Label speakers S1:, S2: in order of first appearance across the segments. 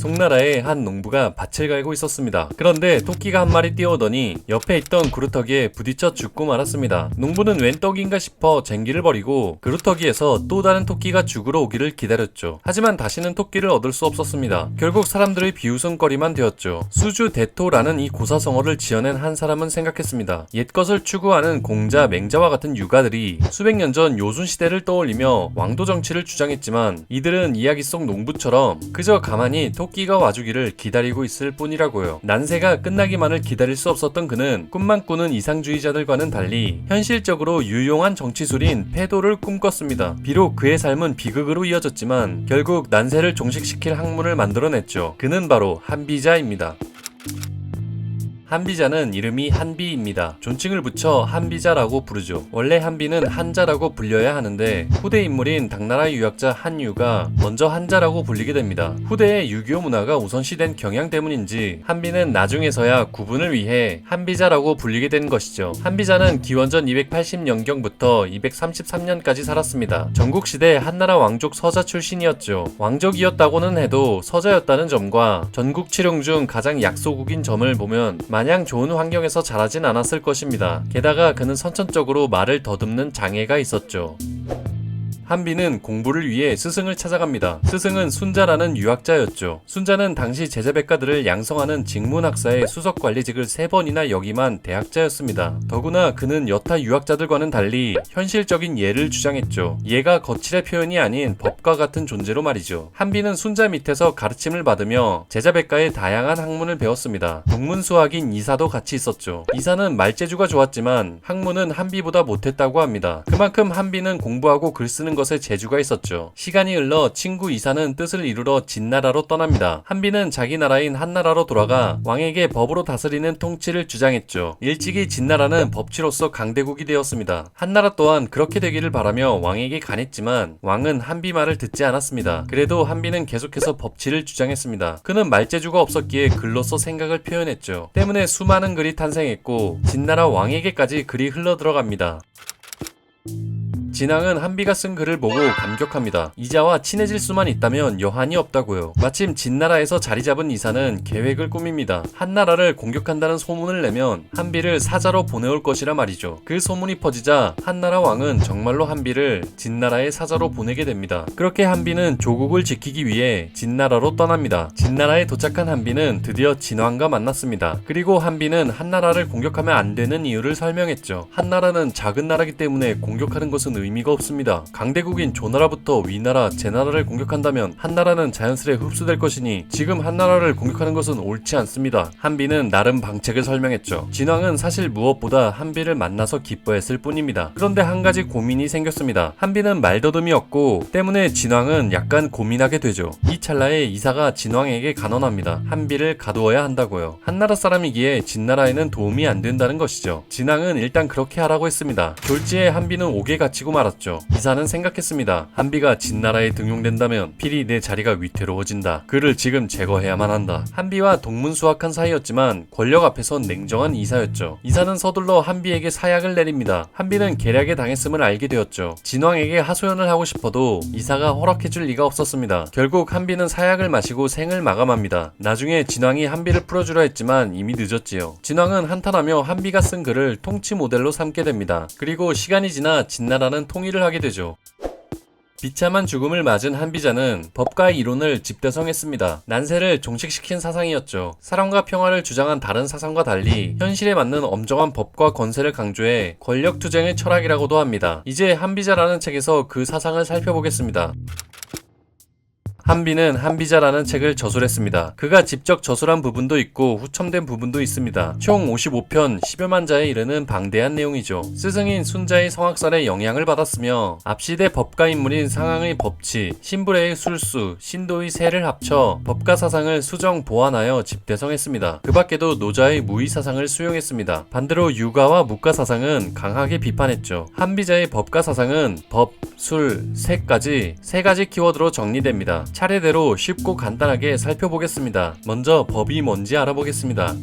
S1: 송나라의 한 농부가 밭을 갈고 있었습니다. 그런데 토끼가 한 마리 뛰어오더니 옆에 있던 그루터기에 부딪혀 죽고 말았습니다. 농부는 웬 떡인가 싶어 쟁기를 버리고 그루터기에서 또 다른 토끼가 죽으러 오기를 기다렸죠. 하지만 다시는 토끼를 얻을 수 없었습니다. 결국 사람들의 비웃음거리만 되었죠. 수주 대토라는 이 고사성어를 지어낸 한 사람은 생각했습니다. 옛것을 추구하는 공자, 맹자와 같은 유가들이 수백 년 전 요순 시대를 떠올리며 왕도 정치를 주장했지만 이들은 이야기 속 농부처럼 그저 가만히 토끼 가 와주기를 기다리고 있을 뿐이라고요. 난세가 끝나기만을 기다릴 수 없었던 그는 꿈만 꾸는 이상주의자들과는 달리 현실적으로 유용한 정치술인 패도를 꿈꿨습니다. 비록 그의 삶은 비극으로 이어졌지만 결국 난세를 종식시킬 학문을 만들어냈죠. 그는 바로 한비자입니다. 한비자는 이름이 한비입니다. 존칭을 붙여 한비자라고 부르죠. 원래 한비는 한자라고 불려야 하는데 후대 인물인 당나라 유학자 한유가 먼저 한자라고 불리게 됩니다. 후대의 유교 문화가 우선시된 경향 때문인지 한비는 나중에서야 구분을 위해 한비자라고 불리게 된 것이죠. 한비자는 기원전 280년경부터 233년까지 살았습니다. 전국시대 한나라 왕족 서자 출신이었죠. 왕족이었다고는 해도 서자였다는 점과 전국 칠용 중 가장 약소국인 점을 보면 마냥 좋은 환경에서 자라진 않았을 것입니다. 게다가 그는 선천적으로 말을 더듬는 장애가 있었죠. 한비는 공부를 위해 스승을 찾아갑니다. 스승은 순자라는 유학자였죠. 순자는 당시 제자백가들을 양성하는 직문학사의 수석관리직을 세 번이나 역임한 대학자였습니다. 더구나 그는 여타 유학자들과는 달리 현실적인 예를 주장했죠. 예가 거칠의 표현이 아닌 법과 같은 존재로 말이죠. 한비는 순자 밑에서 가르침을 받으며 제자백가의 다양한 학문을 배웠습니다. 동문수학인 이사도 같이 있었죠. 이사는 말재주가 좋았지만 학문은 한비보다 못했다고 합니다. 그만큼 한비는 공부하고 글 쓰는 것에 재주가 있었죠. 시간이 흘러 친구 이사는 뜻을 이루러 진나라로 떠납니다. 한비는 자기 나라인 한나라로 돌아가 왕에게 법으로 다스리는 통치를 주장했죠. 일찍이 진나라는 법치로서 강대국이 되었습니다. 한나라 또한 그렇게 되기를 바라며 왕에게 간했지만 왕은 한비 말을 듣지 않았습니다. 그래도 한비는 계속해서 법치를 주장했습니다. 그는 말재주가 없었기에 글로써 생각을 표현했죠. 때문에 수많은 글이 탄생했고 진나라 왕에게까지 글이 흘러 들어갑니다. 진왕은 한비가 쓴 글을 보고 감격합니다. 이자와 친해질 수만 있다면 여한이 없다고요. 마침 진나라에서 자리 잡은 이사는 계획을 꾸밉니다. 한나라를 공격한다는 소문을 내면 한비를 사자로 보내올 것이라 말이죠. 그 소문이 퍼지자 한나라 왕은 정말로 한비를 진나라의 사자로 보내게 됩니다. 그렇게 한비는 조국을 지키기 위해 진나라로 떠납니다. 진나라에 도착한 한비는 드디어 진왕과 만났습니다. 그리고 한비는 한나라를 공격하면 안 되는 이유를 설명했죠. 한나라는 작은 나라기 때문에 공격하는 것은 의미 가 없습니다. 강대국인 조나라부터 위나라, 제나라를 공격한다면 한나라는 자연스레 흡수될 것이니 지금 한나라를 공격하는 것은 옳지 않습니다. 한비는 나름 방책을 설명했죠. 진왕은 사실 무엇보다 한비를 만나서 기뻐했을 뿐입니다. 그런데 한 가지 고민이 생겼습니다. 한비는 말더듬이 없고 때문에 진왕은 약간 고민하게 되죠. 이 찰나에 이사가 진왕에게 간언합니다. 한비를 가두어야 한다고요. 한나라 사람이기에 진나라에는 도움이 안 된다는 것이죠. 진왕은 일단 그렇게 하라고 했습니다. 졸지에 한비는 옥에 갇히고 말았죠. 이사는 생각했습니다. 한비가 진나라에 등용된다면 필히 내 자리가 위태로워진다. 그를 지금 제거해야만 한다. 한비와 동문수학한 사이였지만 권력 앞에선 냉정한 이사였죠. 이사는 서둘러 한비에게 사약을 내립니다. 한비는 계략에 당했음을 알게 되었죠. 진왕에게 하소연을 하고 싶어도 이사가 허락해줄 리가 없었습니다. 결국 한비는 사약을 마시고 생을 마감합니다. 나중에 진왕이 한비를 풀어주려 했지만 이미 늦었지요. 진왕은 한탄하며 한비가 쓴 글을 통치 모델로 삼게 됩니다. 그리고 시간이 지나 진나라는 통일을 하게 되죠. 비참한 죽음을 맞은 한비자는 법과 이론을 집대성했습니다. 난세를 종식시킨 사상이었죠. 사랑과 평화를 주장한 다른 사상과 달리 현실에 맞는 엄정한 법과 권세를 강조해 권력 투쟁의 철학이라고도 합니다. 이제 한비자라는 책에서 그 사상을 살펴보겠습니다. 한비는 한비자라는 책을 저술했습니다. 그가 직접 저술한 부분도 있고 후첨된 부분도 있습니다. 총 55편 10여만 자에 이르는 방대한 내용이죠. 스승인 순자의 성악설에 영향을 받았으며 앞시대 법가 인물인 상황의 법치, 신불의 술수, 신도의 세를 합쳐 법가 사상을 수정 보완하여 집대성했습니다. 그 밖에도 노자의 무의 사상을 수용했습니다. 반대로 유가와 묵가 사상은 강하게 비판했죠. 한비자의 법가 사상은 법, 술, 세까지 세 가지 키워드로 정리됩니다. 차례대로 쉽고 간단하게 살펴보겠습니다. 먼저 법이 뭔지 알아보겠습니다.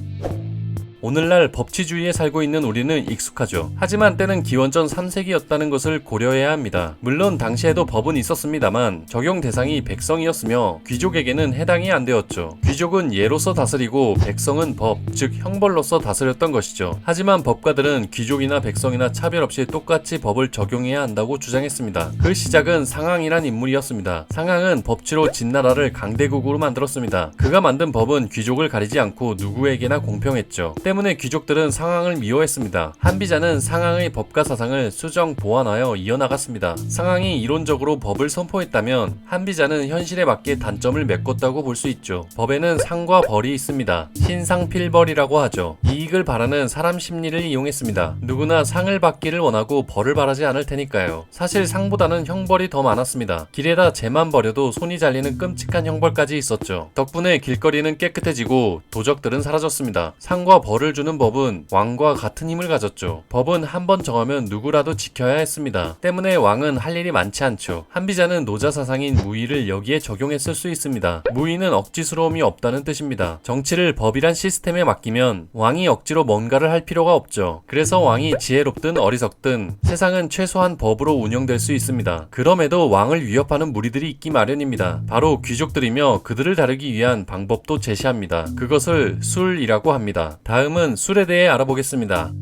S1: 오늘날 법치주의에 살고 있는 우리는 익숙하죠. 하지만 때는 기원전 3세기였다는 것을 고려해야 합니다. 물론 당시에도 법은 있었습니다만 적용 대상이 백성이었으며 귀족에게는 해당이 안 되었죠. 귀족은 예로서 다스리고 백성은 법, 즉 형벌로서 다스렸던 것이죠. 하지만 법가들은 귀족이나 백성이나 차별 없이 똑같이 법을 적용해야 한다고 주장했습니다. 그 시작은 상황이란 인물이었습니다. 상황은 법치로 진나라를 강대국으로 만들었습니다. 그가 만든 법은 귀족을 가리지 않고 누구에게나 공평했죠. 때문에 귀족들은 상황을 미워했습니다. 한비자는 상황의 법과 사상을 수정 보완하여 이어나갔습니다. 상황이 이론적으로 법을 선포했다면 한비자는 현실에 맞게 단점을 메꿨다고 볼 수 있죠. 법에는 상과 벌이 있습니다. 신상필벌이라고 하죠. 이익을 바라는 사람 심리를 이용했습니다. 누구나 상을 받기를 원하고 벌을 바라지 않을 테니까요. 사실 상보다는 형벌이 더 많았습니다. 길에다 재만 버려도 손이 잘리는 끔찍한 형벌까지 있었죠. 덕분에 길거리는 깨끗해지고 도적들은 사라졌습니다. 상과 벌을 주는 법은 왕과 같은 힘을 가졌죠. 법은 한 번 정하면 누구라도 지켜야 했습니다. 때문에 왕은 할 일이 많지 않죠. 한비자는 노자 사상인 무의를 여기에 적용했을 수 있습니다. 무의는 억지스러움이 없다는 뜻입니다. 정치를 법이란 시스템에 맡기면 왕이 억지로 뭔가를 할 필요가 없죠. 그래서 왕이 지혜롭든 어리석든 세상은 최소한 법으로 운영될 수 있습니다. 그럼에도 왕을 위협하는 무리들이 있기 마련입니다. 바로 귀족들이며 그들을 다루기 위한 방법도 제시합니다. 그것을 술이라고 합니다. 다음 은 술에 대해 알아보겠습니다.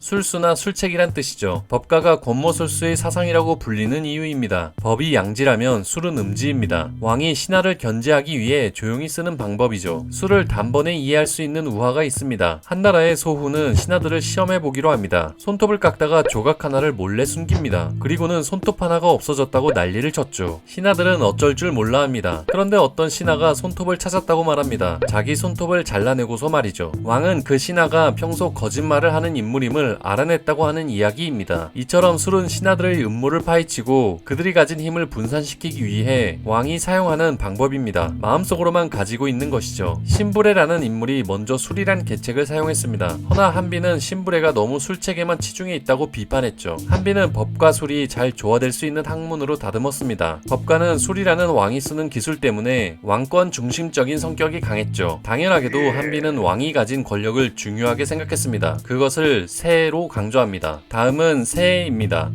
S1: 술수나 술책이란 뜻이죠. 법가가 권모술수의 사상이라고 불리는 이유입니다. 법이 양지라면 술은 음지입니다. 왕이 신하를 견제하기 위해 조용히 쓰는 방법이죠. 술을 단번에 이해할 수 있는 우화가 있습니다. 한 나라의 소후는 신하들을 시험해 보기로 합니다. 손톱을 깎다가 조각 하나를 몰래 숨깁니다. 그리고는 손톱 하나가 없어졌다고 난리를 쳤죠. 신하들은 어쩔 줄 몰라 합니다. 그런데 어떤 신하가 손톱을 찾았다고 말합니다. 자기 손톱을 잘라내고서 말이죠. 왕은 그 신하가 평소 거짓말을 하는 인물임을 알아냈다고 하는 이야기입니다. 이처럼 술은 신하들의 음모를 파헤치고 그들이 가진 힘을 분산시키기 위해 왕이 사용하는 방법입니다. 마음속으로만 가지고 있는 것이죠. 신부레라는 인물이 먼저 술이란 계책을 사용했습니다. 허나 한비는 신부레가 너무 술책에만 치중해 있다고 비판했죠. 한비는 법과 술이 잘 조화될 수 있는 학문으로 다듬었습니다. 법과는 술이라는 왕이 쓰는 기술 때문에 왕권 중심적인 성격이 강했죠. 당연하게도 한비는 왕이 가진 권력을 중요하게 생각했습니다. 그것을 새로 강조합니다. 다음은 새입니다.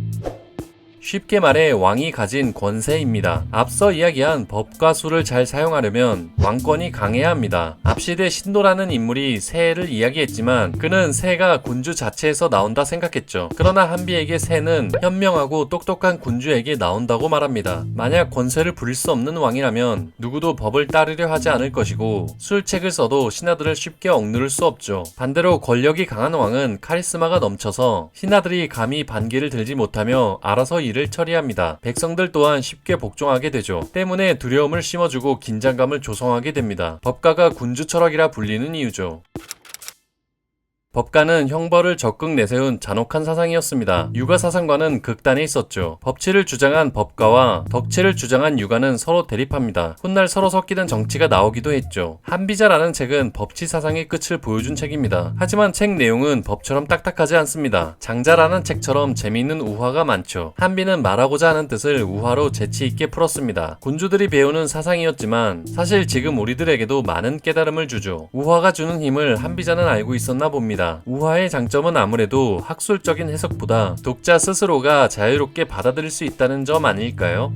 S1: 쉽게 말해 왕이 가진 권세입니다. 앞서 이야기한 법과 수를 잘 사용하려면 왕권이 강해야 합니다. 앞시대 신도라는 인물이 새를 이야기했지만 그는 새가 군주 자체에서 나온다 생각했죠. 그러나 한비에게 새는 현명하고 똑똑한 군주에게 나온다고 말합니다. 만약 권세를 부릴 수 없는 왕이라면 누구도 법을 따르려 하지 않을 것이고 술책을 써도 신하들을 쉽게 억누를 수 없죠. 반대로 권력이 강한 왕은 카리스마가 넘쳐서 신하들이 감히 반기를 들지 못하며 알아서 일을 처리합니다. 백성들 또한 쉽게 복종하게 되죠. 때문에 두려움을 심어주고 긴장감을 조성하게 됩니다. 법가가 군주 철학이라 불리는 이유죠. 법가는 형벌을 적극 내세운 잔혹한 사상이었습니다. 유가 사상과는 극단에 있었죠. 법치를 주장한 법가와 덕치를 주장한 유가는 서로 대립합니다. 훗날 서로 섞이는 정치가 나오기도 했죠. 한비자라는 책은 법치 사상의 끝을 보여준 책입니다. 하지만 책 내용은 법처럼 딱딱하지 않습니다. 장자라는 책처럼 재미있는 우화가 많죠. 한비는 말하고자 하는 뜻을 우화로 재치 있게 풀었습니다. 군주들이 배우는 사상이었지만 사실 지금 우리들에게도 많은 깨달음을 주죠. 우화가 주는 힘을 한비자는 알고 있었나 봅 니다. 우화의 장점은 아무래도 학술적인 해석보다 독자 스스로가 자유롭게 받아들일 수 있다는 점 아닐까요?